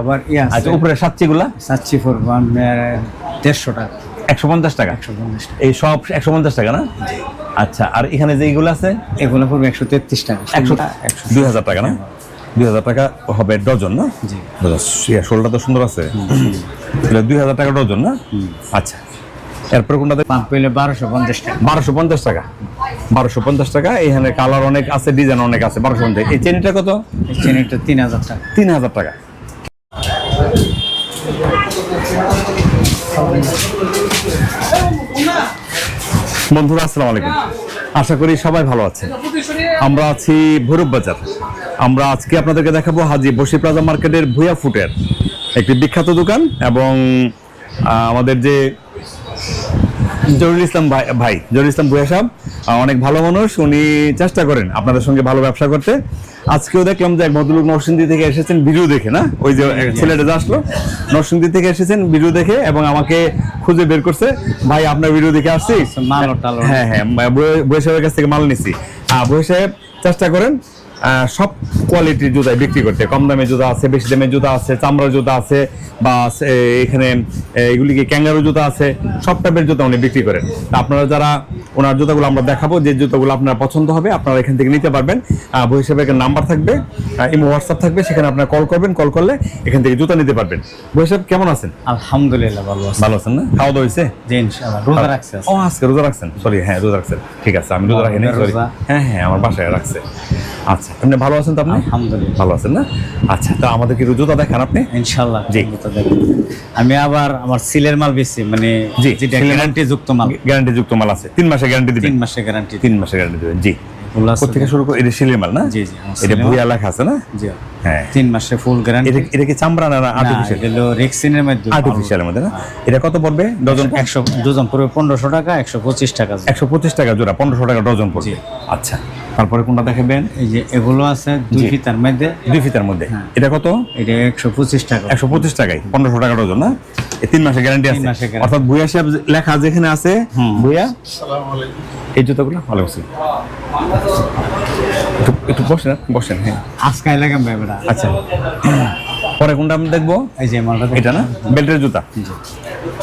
আবার ইয়ে আচ্ছা উপরে আপনার দেড়শো টাকা। একশো পঞ্চাশ টাকা? একশো পঞ্চাশ এই সব একশো পঞ্চাশ টাকা না? আচ্ছা আর এখানে যে এইগুলো আছে? এগুলো পড়বে একশো তেত্রিশ টাকা। একশো দুই হাজার টাকা না? দুই হাজার টাকা হবে ডজন না? জি। ডজন তো সুন্দর আছে। তাহলে দুই হাজার টাকা ডজন না? আচ্ছা এরপরে কোনটাতে পাম্প পেলে বারোশো পঞ্চাশ টাকা। বারোশো পঞ্চাশ টাকা। বারোশো পঞ্চাশ টাকা এখানে কালার অনেক আছে ডিজাইন অনেক আছে বারোশো পঞ্চাশ। এই চেনিটা কত? এই চেনিটা তিন হাজার টাকা। তিন হাজার টাকা। বন্ধুরা, আসসালামু আলাইকুম। আশা করি সবাই ভালো আছেন। আমরা আছি ভৈরব বাজার। আমরা আজকে আপনাদেরকে দেখাবো হাজি বসি প্লাজা মার্কেটের ভুয়া ফুটের একটি বিখ্যাত দোকান এবং আমাদের যে জরুল ইসলাম ভাই ভাই জরুল ইসলাম ভুয়া সাহেব অনেক ভালো মানুষ। উনি চেষ্টা করেন আপনাদের সঙ্গে ভালো ব্যবসা করতে। আজকেও দেখলাম যে এক ভদ্রলোক নরসিংদী থেকে এসেছেন ভিডিও দেখে না? ওই যে ছেলেটা যে আসলো নরসিংদী থেকে এসেছেন ভিডিও দেখে এবং আমাকে খুঁজে বের করছে। ভাই আপনার ভিডিও দেখে আসছি? হ্যাঁ হ্যাঁ বয়ে সাহেবের কাছ থেকে মাল নিছি। বয়ে সাহেব চেষ্টা করেন। সব কোয়ালিটির জুতাই বিক্রি করতে। কম দামে জুতা আছে বেশি দামের জুতা আছে চামড়ার জুতা আছে বা এখানে এ, এগুলি কি ক্যাঙ্গারু জুতা আছে সব টাইপের জুতা উনি বিক্রি করেন। তা আপনারা যারা ওনার জুতাগুলো আমরা দেখাবো যে জুতাগুলো আপনার পছন্দ হবে আপনারা এখান থেকে নিতে পারবেন। বই হিসেবে নাম্বার থাকবে ইমো হোয়াটসঅ্যাপ থাকবে সেখানে আপনারা কল করবেন কল করলে এখান থেকে জুতা নিতে পারবেন। বই সাহেব কেমন আছেন? আলহামদুলিল্লাহ ভালো আছে। ভালো আছেন না? খাওয়া দাওয়া হয়েছে? রোজা রাখছে ও আজকে রোজা রাখছেন? সরি হ্যাঁ রোজা রাখছেন। ঠিক আছে আমি রোজা রাখিনি সরি হ্যাঁ হ্যাঁ আমার বাসায় রাখছে। আচ্ছা। আপনি ভালো আছেন তো আপনি? আলহামদুলিল্লাহ। ভালো আছেন না? আচ্ছা তো আমাদেরকে কি জুতা দেখান আপনি? ইনশাআল্লাহ জি। আমি আবার আমার সিলের মাল বেশি মানে জি, গ্যারান্টি যুক্ত মাল গ্যারান্টি যুক্ত মাল আছে। তিন মাসে গ্যারান্টি দিবেন? তিন মাসের গ্যারান্টি তিন মাসে গ্যারান্টি দিবেন জি। থেকে শুরু করে এটা শিলের না? জি, জি, এটা সিলের লেখা আছে না? জি হ্যাঁ। তিন মাসে ফুল গ্যারান্টি এটা এটা কি চামড়া না আর্টিফিশিয়াল হলো রেক্সিনের মধ্যে আর্টিফিশিয়ালের মধ্যে না? এটা কত পড়বে? ডজন? একশো দুজন পড়বে পনেরোশো টাকা টাকা একশো পঁচিশ টাকা জোড়া পনেরোশো টাকা ডজন পড়বে। আচ্ছা তারপরে কোনটা দেখাবেন? এই যে এগুলো আছে দুই ফিতার মধ্যে। দুই ফিতার মধ্যে। হ্যাঁ। এটা কত? এটা একশো পঁচিশ টাকা। একশো পঁচিশ টাকায় পনেরোশো টাকা ডজন না? তিন মাসের গ্যারান্টি আছে। অর্থাৎ ভুয়া সাহেব লেখা যেখানে আছে ভুয়া এই জুতোগুলো ভালো আছে একটু বসেন বসেন হ্যাঁ। আজকে লাগাম ভাই বেটা? আচ্ছা। পরে কোনটা আমি দেখব? এই যে মালটা এটা না? বেল্টের জুতা।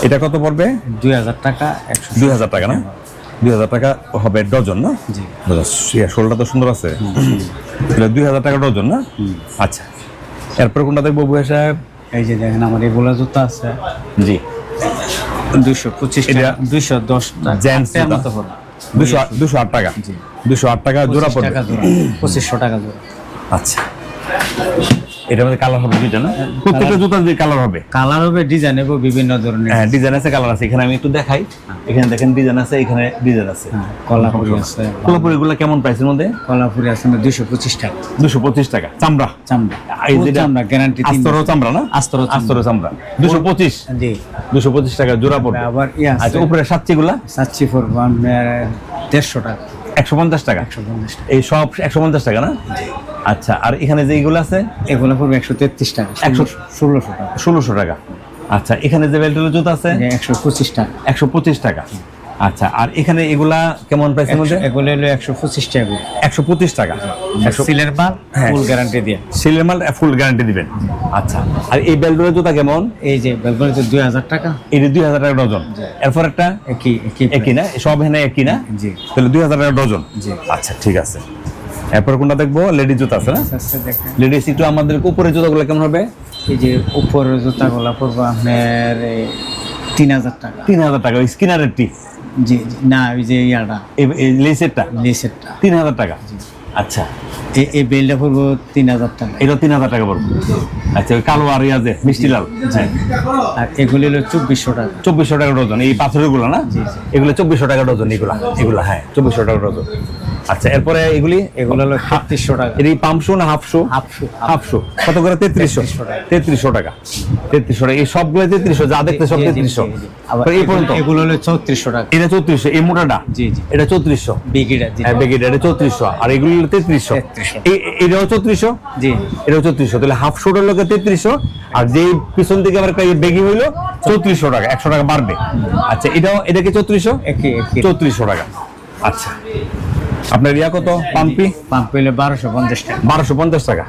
এটা কত পড়বে? দুই হাজার টাকা একশো দুই হাজার টাকা না? দুই হাজার টাকা হবে ডজন না? জি। ডজন শোলটা তো সুন্দর আছে। তাহলে দুই হাজার টাকা ডজন না? আচ্ছা। এরপরে কোনটা দেখব ভুয়া সাহেব? এই যে দেখেন আমার এগুলা জুতো আছে জি দুশো পঁচিশ দুশো টাকা দশ। মতো পড়বে। দুশো দুশো আট টাকা জি। দুশো আট টাকা জোড়া পড়বে পঁচিশশো টাকা জোড়া আচ্ছা এটার মধ্যে কালার হবে দুইটা না? প্রত্যেকটা জুতার যে কালার হবে। কালার হবে ডিজাইন হবে বিভিন্ন ধরনের। হ্যাঁ ডিজাইন আছে কালার আছে। এখানে আমি একটু দেখাই। এখানে দেখেন ডিজাইন আছে এখানে ডিজাইন আছে। হ্যাঁ, কলাপুরি আছে কোলাপুরি গুলো কেমন প্রাইসের মধ্যে? কলাপুরি আছে দুইশো পঁচিশ টাকা। দুশো পঁচিশ টাকা। চামড়া? চামড়া। এই যেটা চামড়া গ্যারান্টি আস্তর চামড়া না? আস্তর আস্তর চামড়া। দুশো পঁচিশ? জি। দুশো পঁচিশ টাকা জোড়া পড়বে। আবার ইয়ে আচ্ছা উপরে সাতচি গুলা চাচ্ছি পড়ব দেড়শো টাকা। একশো পঞ্চাশ টাকা? এই সব একশো পঞ্চাশ টাকা না? আচ্ছা আর এখানে যে এইগুলো আছে? এগুলো পড়বে একশো তেত্রিশ টাকা। একশো- ষোলোশো টাকা। ষোলোশো টাকা। আচ্ছা এখানে যে বেল্টের জুতো আছে? একশো পঁচিশ টাকা। একশো পঁচিশ টাকা। আচ্ছা আর এখানে এগুলা কেমন প্রাইসের মধ্যে? এগুলো হলো একশো পঁচিশ টাকা একশো পঁচিশ টাকা। সিলের মাল। ফুল গ্যারান্টি দিয়ে। সিলের মাল ফুল গ্যারান্টি দিবেন। আচ্ছা আর এই বেল্টের জুতা কেমন? এই যে বেলগুলো দুই হাজার টাকা। এটি দুই হাজার টাকা ডজন। এরপর একটা? একই একই না? সব এখানে একই না? জি। তাহলে দুই হাজার টাকা ডজন। জি। আচ্ছা ঠিক আছে। এরপর কোনটা দেখব? লেডিস জুতা আছে না? আচ্ছা লেডিস একটু আমাদের উপরে জুতাগুলো কেমন হবে? এই যে উপরের জুতাগুলো পড়ব আপনার তিন হাজার টাকা। তিন হাজার টাকা স্কিনারের টি জি জি, না ওই যে ইয়াটা লেসেরটা লেসেরটা তিন হাজার টাকা? আচ্ছা। এই এই বেলটা পড়ব তিন হাজার টাকা। এটা তিন হাজার টাকা পড়ব। আচ্ছা ওই কালো আর যে মিষ্টি লাল। আর এগুলি হলো চব্বিশশো টাকা। চব্বিশশো টাকা ডজন। এই পাথরেরগুলো না? এগুলো চব্বিশশো টাকা ডজন এগুলা। এগুলা হ্যাঁ চব্বিশশো টাকা ডজন। আচ্ছা এরপরে এগুলি এগুলো হলো ছত্রিশশো টাকা। এটি পামশো না হাফশো হাফশো হাফশো কত করে? তেত্রিশশো। তেত্রিশশো টাকা। তেত্রিশশো টাকা। এই সবগুলো তেত্রিশশো যা দেখতে সব তেত্রিশশো। আবার এই পর্যন্ত। এগুলো হলো চৌত্রিশশো টাকা। এটা চৌত্রিশশো এই মোটাটা? জি জি। এটা চৌত্রিশশো। বিগিটা হ্যাঁ বেগেট এটা চৌত্রিশশো। আর এগুলো তেত্রিশশো। 3300 এই এটাও চৌত্রিশশো? জি। এটাও চৌত্রিশশো। তাহলে হাফ শোটার লোকে তেত্রিশশো আর যেই পিছন থেকে আবার বেগি হইল চৌত্রিশশো টাকা একশো টাকা বাড়বে। আচ্ছা এটাও এটা কি চৌত্রিশশো চৌত্রিশশো টাকা। আচ্ছা। আপনার ইয়া কত? পাম্পি? পাম্পি হলে বারোশো পঞ্চাশ টাকা। বারোশো পঞ্চাশ টাকা।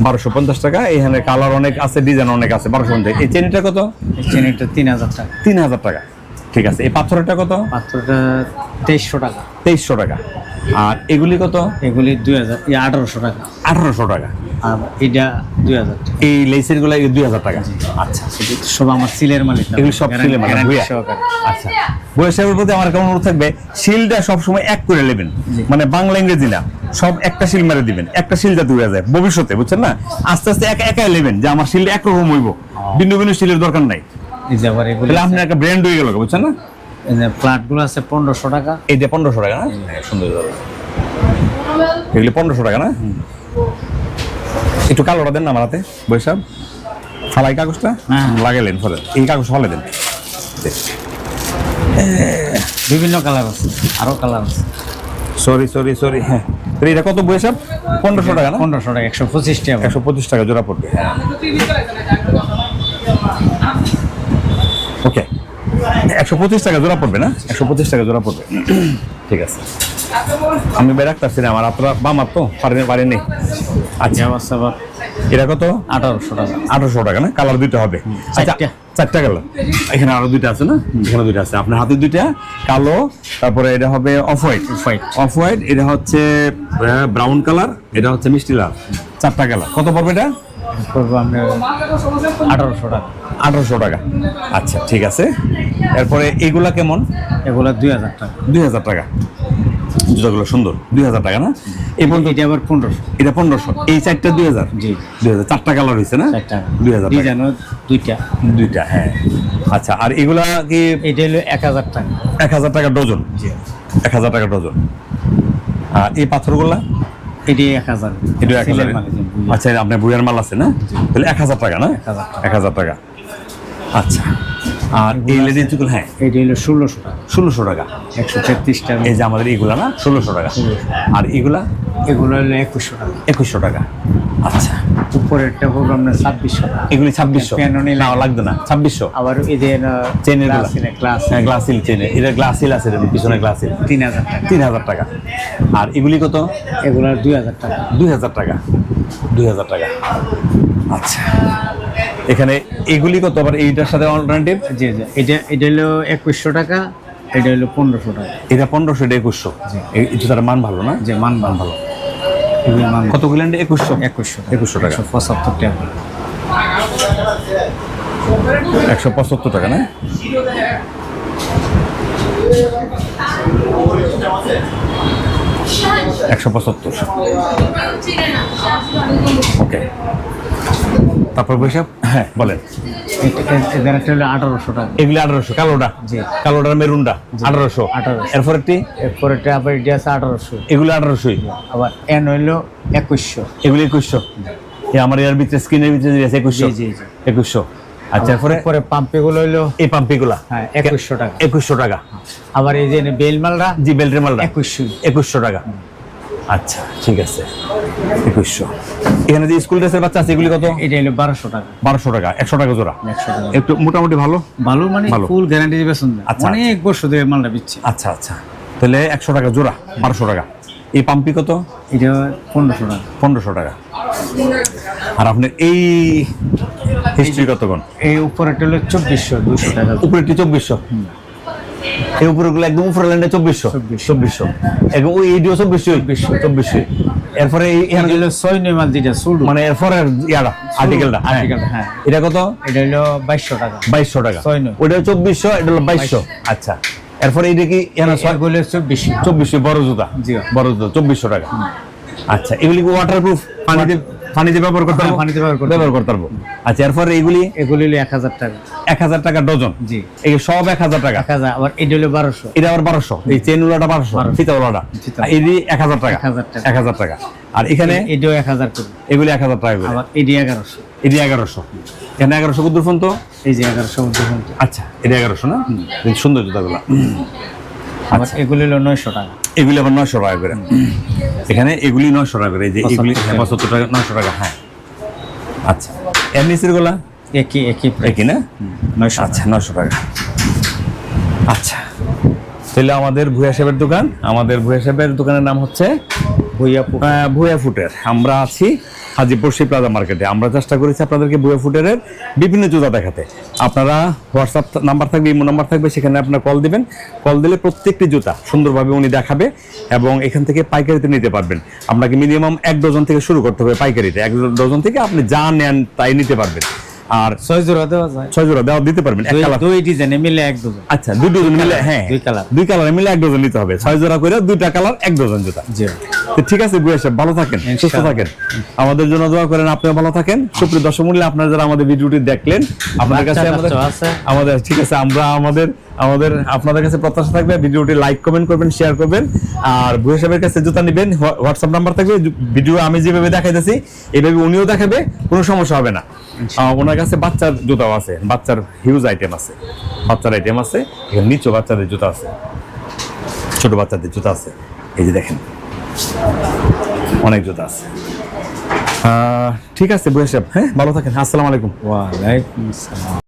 বারোশো পঞ্চাশ টাকা। এখানে কালার অনেক আছে ডিজাইন অনেক আছে বারোশো পঞ্চাশ। এই চেনিটা কত? এই চেনিটা তিন হাজার টাকা। তিন হাজার টাকা। ঠিক আছে। এই পাথরটা কত? পাথরটা তেইশশো টাকা। তেইশশো টাকা। আর এগুলি কত? এগুলি দুই হাজার আঠারোশো টাকা। আঠারোশো টাকা। আর এটা দুই হাজার এই লেসেরগুলো দুই হাজার টাকা। আচ্ছা সব আমার সিলের মালিক। এগুলি সব সিলে মানে সহকারে। আচ্ছা। সাহেবের প্রতি আমার কেমন অনুরোধ থাকবে? শিলটা সবসময় এক করে নেবেন। মানে বাংলা ইংরেজি না। সব একটা শিল মেরে দিবেন। একটা শিল যাতে উড়ে যায়। ভবিষ্যতে বুঝছেন না? আস্তে আস্তে একা একাই নেবেন যে আমার শিলটা একরকম হইব। ভিন্ন ভিন্ন শিলের দরকার নাই। এই যে তাহলে আপনার একটা ব্র্যান্ড হয়ে গেল বুঝছেন না? এই যে আছে পনেরোশো টাকা। এইটা পনেরোশো টাকা না? হ্যাঁ, সুন্দর। এগুলি পনেরোশো টাকা না? একটু কালোটা দেন না আমার হাতে। বৈশাখ ফালাই কাগজটা হ্যাঁ। লাগাইলেন ফলে। এই কাগজ ফলে দেন। বিভিন্ন কালার আছে আরও কালার আছে। সরি সরি সরি হ্যাঁ। এটা কত বৈশাখ? পনেরোশো টাকা না? পনেরোশো টাকা একশো পঁচিশ টাকা। একশো পঁচিশ টাকা জোড়া পড়বে। ওকে। একশো পঁচিশ টাকা জোড়া পড়বে না? একশো পঁচিশ টাকা জোড়া পড়বে। ঠিক আছে। আমি বের রাখতেছি না আমার আপনারা বামার তো পারেন পারেনি আচ্ছা। এটা কত? আঠারোশো টাকা। আঠারোশো টাকা না? কালার দুইটা হবে। আচ্ছা চারটা। কালার এখানে আরও দুইটা আছে না? এখানে দুইটা আছে। আপনার হাতে দুইটা কালো তারপরে এটা হবে off white White। Off white এটা হচ্ছে ব্রাউন কালার এটা হচ্ছে মিষ্টি লাল। চারটা কালার কত পড়বে এটা? আপনার আঠারোশো টাকা। আঠারোশো টাকা। আচ্ছা ঠিক আছে। এরপরে এগুলা কেমন? এগুলো দুই হাজার টাকা। দুই হাজার টাকা। জুতাগুলো সুন্দর। দুই হাজার টাকা না? এই পর্যন্ত এটা আবার পনেরোশো। এটা পনেরোশো। এই চারটা দুই হাজার? জি। দুই হাজার। চারটা কালার হয়েছে না? দুই হাজার দুইটা। দুইটা হ্যাঁ। আচ্ছা আর এগুলা কি এটা হলো এক হাজার টাকা। এক হাজার টাকা ডজন? জি। এক হাজার টাকা ডজন। আর এই পাথরগুলা? এটি এক হাজার। এটা এক। আচ্ছা আপনার বুড়ার মাল আছে না? তাহলে এক হাজার টাকা না? 1000 টাকা। এক হাজার টাকা। আচ্ছা। আর এই লেডিস চুল হ্যাঁ। এটি হলো ষোলোশো টাকা। ষোলোশো টাকা। একশো তেত্রিশ টাকা। এই যে আমাদের এইগুলা না ষোলোশো টাকা। আর এগুলা? এগুলো হলো একুশশো টাকা। একুশশো টাকা। আচ্ছা। উপরেরটা হলো আপনার ছাব্বিশশো এগুলি ছাব্বিশশো। Piano নিলে- না লাগবে না। ছাব্বিশশো। আবার এই যে চেনের ক্লাস হ্যাঁ গ্লাসিল চেনে এটা গ্লাসিল আছে পিছনে গ্লাসিল তিন হাজার টাকা। তিন হাজার টাকা। আর এগুলি কত? এগুলো দুই হাজার টাকা। দুই হাজার টাকা। দুই হাজার টাকা। আচ্ছা। এখানে এগুলি কত? আবার এইটার সাথে অল্টারনেটিভ জি জি। এটা এটা হলো একুশশো টাকা এটা হলো পনেরোশো টাকা। এটা পনেরোশো এটা একুশশো। এই জুতার মান ভালো না? যে মান মান ভালো। এগুলো মান কত গুলেন একুশশো? একুশশো একুশশো টাকা। একশো পঁচাত্তর টাকা। একশো পঁচাত্তর টাকা না? একশো পঁচাত্তর। ওকে তারপর বৈশাখ হ্যাঁ বলেন। আঠারোশো টাকা এগুলি আঠারোশো কালোটা। জি। কালোটার মেরুনটা আঠারোশো। 1800 এরপর একটি? এরপরে এটা আবার এটা আছে আঠারোশো। এগুলি আঠারোশোই? আবার এন হইল একুশশো। এগুলি একুশশো? আমার এর ভিতরে স্ক্রিনের ভিতরে আছে একুশশো? জি। একুশশো। আচ্ছা এরপরে? পরে পাম্পেগুলো হইল এই পাম্পিগুলা হ্যাঁ একুশশো টাকা। একুশশো টাকা। আবার এই যে বেলমালরা জি বেল্টের মালটা একুশশো। একুশশো টাকা। আচ্ছা ঠিক আছে। একুশশো। এখানে যে স্কুল ড্রেসের বাচ্চা আছে এগুলি কত? এটা হলো বারোশো টাকা। বারোশো টাকা একশো টাকা জোড়া? একশো টাকা একটু মোটামুটি ভালো? ভালো মানে ফুল গ্যারান্টি দিবে শুনতে আচ্ছা, অনেক বছর ধরে মালটা দিচ্ছে আচ্ছা আচ্ছা। তাহলে একশো টাকা জোড়া বারোশো টাকা। এই পাম্পি কত? এটা পনেরোশো টাকা। পনেরোশো টাকা। আর আপনার এই হিস্ট্রি কতক্ষণ? এই উপরেটা হলো চব্বিশশো দুশো টাকা। উপরেরটি চব্বিশশো। এই উপরেগুলো একদম উপরে ল্যান্ডে চব্বিশশো। চব্বিশশো। একদম ওই এইটিও চব্বিশশো। চব্বিশশো। এরপরে এখানে হলো ছয় নয় মাল যেটা সুলু মানে এরপরে ইয়াটা আর্টিকেলটা article, হ্যাঁ। এটা কত? এটা হলো বাইশশো টাকা। বাইশশো টাকা। ছয় নয়। ওটা চব্বিশশো এটা হলো বাইশশো। আচ্ছা। এরপরে এটা কি? এখানে ছয় এগুলো চব্বিশশো। চব্বিশশো বড় জুতা। জি। বড় জুতা চব্বিশশো টাকা। আচ্ছা এগুলি কি ওয়াটারপ্রুফ পানিতে পানিতে ব্যবহার করতে পারব? পানিতে ব্যবহার করতে পারব। আচ্ছা এরপরে এগুলি? এগুলো হলো এক হাজার টাকা। এক হাজার টাকা ডজন? জি। এই সব এক হাজার টাকা? এক হাজার আবার এটা হলো বারোশো। এটা আবার বারোশো? এই চেন বারোশো ফিতা উলাটা ফিতা। এক হাজার টাকা? 1000 টাকা। এক হাজার টাকা। আর এখানে? এটাও এক হাজার করে। এগুলি এক হাজার টাকা করে। আবার এটি এগারোশো। এটি এগারোশো। এখানে এগারোশো কুদ্দুর ফোন তো? এই যে এগারোশো মধ্যে ফোনটা আচ্ছা এটা এগারোশো না? সুন্দর জুতাগুলো। আবার এগুলো হলো নয়শো টাকা। এগুলি আবার নয়শো টাকা করে। এখানে এগুলি নয়শো টাকা করে যে এগুলি পঁচাত্তর টাকা। নয়শো টাকা হ্যাঁ। আচ্ছা এমনি নিচেরগুলা? একই একই একই না? নয়শো আচ্ছা নশো টাকা। আচ্ছা তাহলে আমাদের ভুয়া সাহেবের দোকান আমাদের ভূয়া সাহেবের দোকানের নাম হচ্ছে ভুয়া ফুটের? আমরা আছি হাজিপুর শ্রী প্লাজা মার্কেটে। আমরা চেষ্টা করেছি আপনাদেরকে ভুয়া ফুটের বিভিন্ন জুতা দেখাতে। আপনারা হোয়াটসঅ্যাপ নাম্বার থাকবে, ইমো নাম্বার থাকবে, সেখানে আপনারা কল দিবেন। কল দিলে প্রত্যেকটি জুতা সুন্দরভাবে উনি দেখাবে এবং এখান থেকে পাইকারিতে নিতে পারবেন। আপনাকে মিনিমাম এক ডজন থেকে শুরু করতে হবে পাইকারিতে। এক ডজন থেকে আপনি যা নেন তাই নিতে পারবেন। আর ছয় জোড়া দেওয়া যায়। ছয় জোড়া দেওয়া দিতে পারবেন এক দুই- কালার। দুই ডিজাইনে মিলে এক ডজন। আচ্ছা দুই ডজন মিলে হ্যাঁ দুই কালার। দুই কালারে মিলে এক ডজন নিতে হবে। ছয় জোড়া করে দুইটা কালার এক ডজন জি। তো ঠিক আছে বুয়া সাহেব ভালো থাকেন সুস্থ থাকেন। আমাদের জন্য দোয়া করেন আপনিও ভালো থাকেন। সুপ্রিয় দর্শক মূল্যে আপনারা যারা আমাদের ভিডিওটি দেখলেন আপনার কাছে? আমাদের ঠিক আছে আমরা আমাদের আমাদের আপনাদের কাছে প্রত্যাশা থাকবে ভিডিওটি লাইক কমেন্ট করবেন শেয়ার করবেন আর বুয়া সাহেবের কাছে জুতা নেবেন হোয়াটসঅ্যাপ নাম্বার থাকবে ভিডিও আমি যেভাবে দেখাইতেছি এইভাবে উনিও দেখাবে কোনো সমস্যা হবে না। ওনার কাছে বাচ্চার জুতাও আছে বাচ্চার হিউজ আইটেম আছে বাচ্চার আইটেম আছে এখানে নিচেও বাচ্চাদের জুতা আছে ছোট বাচ্চাদের জুতা আছে এই যে দেখেন অনেক জুতা আছে। ঠিক আছে বুয়া সাহেব হ্যাঁ ভালো থাকেন আসসালামু আলাইকুম। ওয়ালাইকুম আসসালাম।